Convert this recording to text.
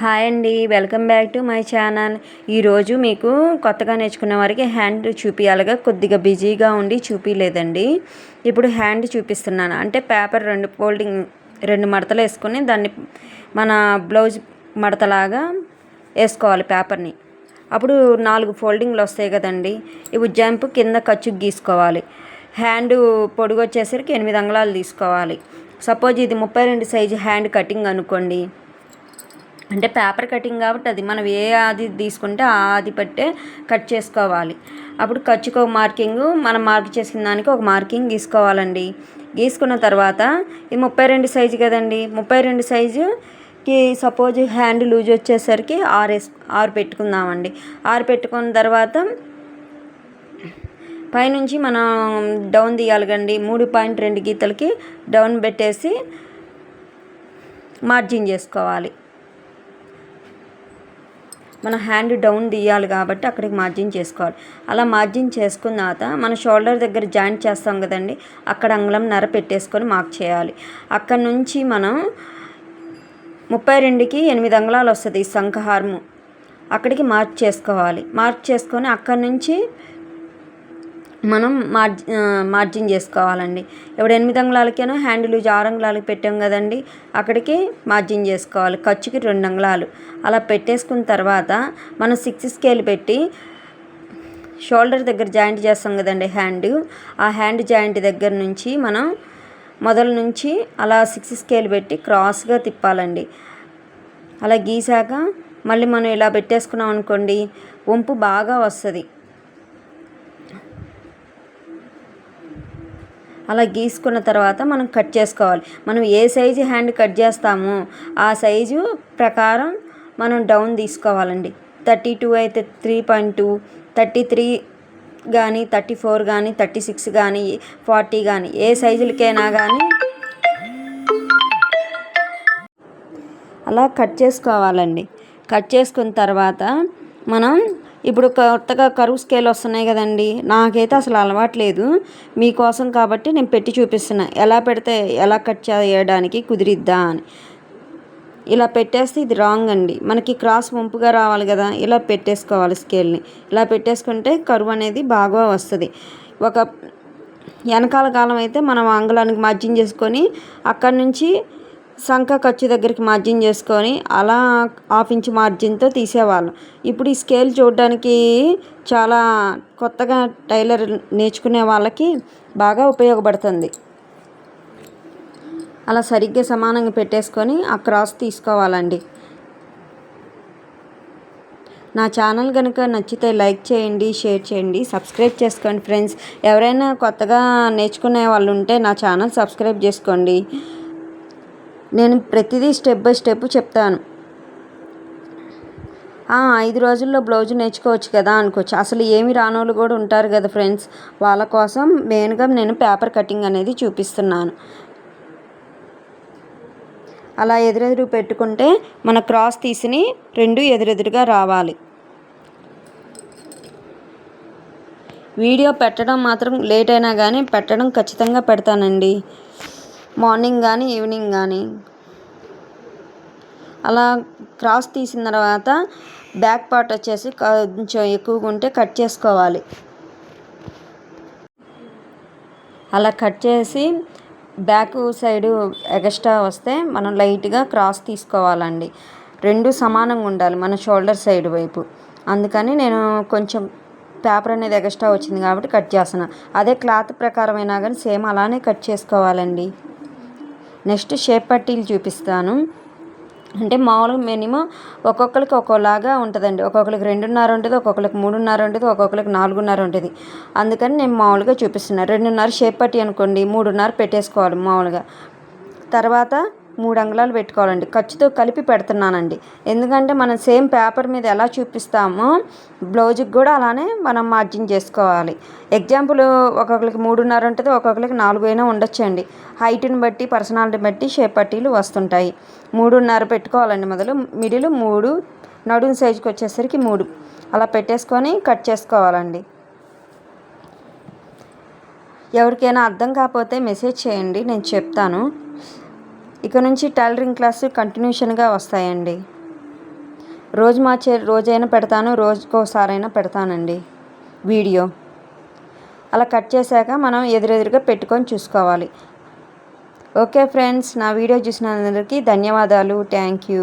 Hi అండి welcome back to my channel. ఈరోజు మీకు కొత్తగా నేర్చుకున్న వారికి హ్యాండ్ చూపించాలిగా కొద్దిగా బిజీగా ఉండి చూపించలేదండి ఇప్పుడు హ్యాండ్ చూపిస్తున్నాను. అంటే పేపర్ రెండు ఫోల్డింగ్ రెండు మడతలు వేసుకొని దాన్ని మన బ్లౌజ్ మడతలాగా వేసుకోవాలి పేపర్ని. అప్పుడు నాలుగు ఫోల్డింగ్లు వస్తాయి కదండి ఇవి జంప్ కింద ఖర్చు గీసుకోవాలి. హ్యాండ్ పొడుగు వచ్చేసరికి ఎనిమిది అంగుళాలు తీసుకోవాలి. సపోజ్ ఇది ముప్పై రెండు సైజు హ్యాండ్ కటింగ్ అనుకోండి అంటే పేపర్ కటింగ్ కాబట్టి అది మనం ఏ అది తీసుకుంటే ఆ అది పట్టే కట్ చేసుకోవాలి. అప్పుడు ఖర్చుకు ఒక మార్కింగ్ మనం మార్క్ చేసిన దానికి ఒక మార్కింగ్ గీసుకోవాలండి. గీసుకున్న తర్వాత ఈ ముప్పై రెండు సైజు కదండి ముప్పై రెండు సైజుకి సపోజ్ హ్యాండ్ లూజ్ వచ్చేసరికి ఆరు వేసు ఆరు పెట్టుకుందామండి. ఆరు పెట్టుకున్న తర్వాత పైనుంచి మనం డౌన్ తీయాలి కండి మూడు పాయింట్ రెండు గీతలకి డౌన్ పెట్టేసి మార్జిన్ చేసుకోవాలి. మన హ్యాండ్ డౌన్ తీయాలి కాబట్టి అక్కడికి మార్జిన్ చేసుకోవాలి. అలా మార్జిన్ చేసుకున్న తర్వాత మన షోల్డర్ దగ్గర జాయింట్ చేస్తాం కదండి అక్కడ అంగుళం నర పెట్టేసుకొని మార్క్ చేయాలి. అక్కడ నుంచి మనం ముప్పై రెండుకి ఎనిమిది అంగుళాలు వస్తుంది ఈ శంఖహారము అక్కడికి మార్క్ చేసుకోవాలి. మార్క్ చేసుకొని అక్కడి నుంచి మనం మార్జి మార్జిన్ చేసుకోవాలండి. ఇప్పుడు ఎనిమిది అంగుళాలకేనో హ్యాండిల్ ఆరు అంగుళాలకి పెట్టాం కదండి అక్కడికి మార్జిన్ చేసుకోవాలి. ఖర్చుకి రెండు అంగుళాలు. అలా పెట్టేసుకున్న తర్వాత మనం సిక్స్ స్కేల్ పెట్టి షోల్డర్ దగ్గర జాయింట్ చేస్తాం కదండి హ్యాండ్. ఆ హ్యాండ్ జాయింట్ దగ్గర నుంచి మనం మొదల నుంచి అలా సిక్స్ స్కేల్ పెట్టి క్రాస్గా తిప్పాలండి. అలా గీసాక మళ్ళీ మనం ఇలా పెట్టేసుకున్నాం అనుకోండి వంపు బాగా వస్తుంది. అలా గీసుకున్న తర్వాత మనం కట్ చేసుకోవాలి. మనం ఏ సైజు హ్యాండ్ కట్ చేస్తామో ఆ సైజు ప్రకారం మనం డౌన్ తీసుకోవాలండి. థర్టీ టూ అయితే three point two thirty three కానీ థర్టీ ఫోర్ కానీ థర్టీ సిక్స్ కానీ ఫార్టీ కానీ ఏ సైజులకైనా కానీ అలా కట్ చేసుకోవాలండి. కట్ చేసుకున్న తర్వాత మనం ఇప్పుడు కొత్తగా కరువు స్కేల్ వస్తున్నాయి కదండి. నాకైతే అసలు అలవాట్లేదు మీకోసం కాబట్టి నేను పెట్టి చూపిస్తున్నా. ఎలా పెడితే ఎలా కట్ చేయడానికి కుదిరిద్దా అని. ఇలా పెట్టేస్తే ఇది రాంగ్ అండి. మనకి క్రాస్ వంపుగా రావాలి కదా. ఇలా పెట్టేసుకోవాలి స్కేల్ని ఇలా పెట్టేసుకుంటే కరువు అనేది బాగా వస్తుంది. ఒక వెనకాల కాలం అయితే మనం ఆంగ్లానికి మార్జిన్ చేసుకొని అక్కడి నుంచి సంఖ ఖర్చు దగ్గరికి మార్జిన్ చేసుకొని అలా హాఫ్ ఇంచ్ మార్జిన్తో తీసేవాళ్ళం. ఇప్పుడు ఈ స్కేల్ చూడడానికి చాలా కొత్తగా టైలర్ నేర్చుకునే వాళ్ళకి బాగా ఉపయోగపడుతుంది. అలా సరిగ్గా సమానంగా పెట్టేసుకొని ఆ క్రాస్ తీసుకోవాలండి. నా ఛానల్ కనుక నచ్చితే లైక్ చేయండి షేర్ చేయండి సబ్స్క్రైబ్ చేసుకోండి ఫ్రెండ్స్. ఎవరైనా కొత్తగా నేర్చుకునే వాళ్ళు ఉంటే నా ఛానల్ సబ్స్క్రైబ్ చేసుకోండి. నేను ప్రతిదీ స్టెప్ బై స్టెప్ చెప్తాను. ఐదు రోజుల్లో బ్లౌజ్ నేర్చుకోవచ్చు కదా అనుకోవచ్చు. అసలు ఏమి రానోళ్ళు కూడా ఉంటారు కదా ఫ్రెండ్స్. వాళ్ళ కోసం మెయిన్గా నేను పేపర్ కటింగ్ అనేది చూపిస్తున్నాను. అలా ఎదురెదురు పెట్టుకుంటే మన క్రాస్ తీసిని రెండు ఎదురెదురుగా రావాలి. వీడియో పెట్టడం మాత్రం లేట్ అయినా కానీ పెట్టడం ఖచ్చితంగా పెడతానండి. మార్నింగ్ కానీ ఈవినింగ్ కానీ అలా క్రాస్ తీసిన తర్వాత బ్యాక్ పార్ట్ వచ్చేసి కొంచెం ఎక్కువగా ఉంటే కట్ చేసుకోవాలి. అలా కట్ చేసి బ్యాక్ సైడు ఎగస్ట్రా వస్తే మనం లైట్గా క్రాస్ తీసుకోవాలండి. రెండు సమానంగా ఉండాలి మన షోల్డర్ సైడ్ వైపు. అందుకని నేను కొంచెం పేపర్ అనేది ఎగస్ట్రా వచ్చింది కాబట్టి కట్ చేస్తున్నాను అదే క్లాత్ ప్రకారమైనా కానీ సేమ్ అలానే కట్ చేసుకోవాలండి. నెక్స్ట్ షేప్ పట్టీలు చూపిస్తాను. అంటే మామూలుగా మినిమం ఒక్కొక్కరికి ఒక్కోలాగా ఉంటుందండి. ఒక్కొక్కరికి రెండున్నర ఉంటుంది ఒక్కొక్కరికి మూడున్నర ఉంటుంది ఒక్కొక్కరికి నాలుగున్నర ఉంటుంది. అందుకని నేను మామూలుగా చూపిస్తున్నాను రెండున్నర షేప్ పట్టి అనుకోండి మూడున్నర పెట్టేసుకోవాలి మామూలుగా. తర్వాత మూడు అంగుళాలు పెట్టుకోవాలండి. ఖర్చుతో కలిపి పెడుతున్నానండి. ఎందుకంటే మనం సేమ్ పేపర్ మీద ఎలా చూపిస్తామో బ్లౌజ్కి కూడా అలానే మనం మార్జిన్ చేసుకోవాలి. ఎగ్జాంపుల్ ఒక్కొక్కరికి మూడున్నర ఉంటుంది ఒక్కొక్కరికి నాలుగు అయినా ఉండొచ్చండి. హైట్ని బట్టి పర్సనాలిటీ బట్టి షేప్ పట్టీలు వస్తుంటాయి. మూడున్నర పెట్టుకోవాలండి మొదలు. మిడిల్ మూడు నడుము సైజుకి వచ్చేసరికి మూడు. అలా పెట్టేసుకొని కట్ చేసుకోవాలండి. ఎవరికైనా అర్థం కాకపోతే మెసేజ్ చేయండి నేను చెప్తాను. ఇక నుంచి టైలరింగ్ క్లాసు కంటిన్యూషన్గా వస్తాయండి. రోజు మార్చే రోజైనా పెడతాను రోజుకోసారైనా పెడతానండి. వీడియో. అలా కట్ చేశాక మనం ఎదురెదురుగా పెట్టుకొని చూసుకోవాలి. ఓకే ఫ్రెండ్స్ నా వీడియో చూసినందరికీ ధన్యవాదాలు. Thank you.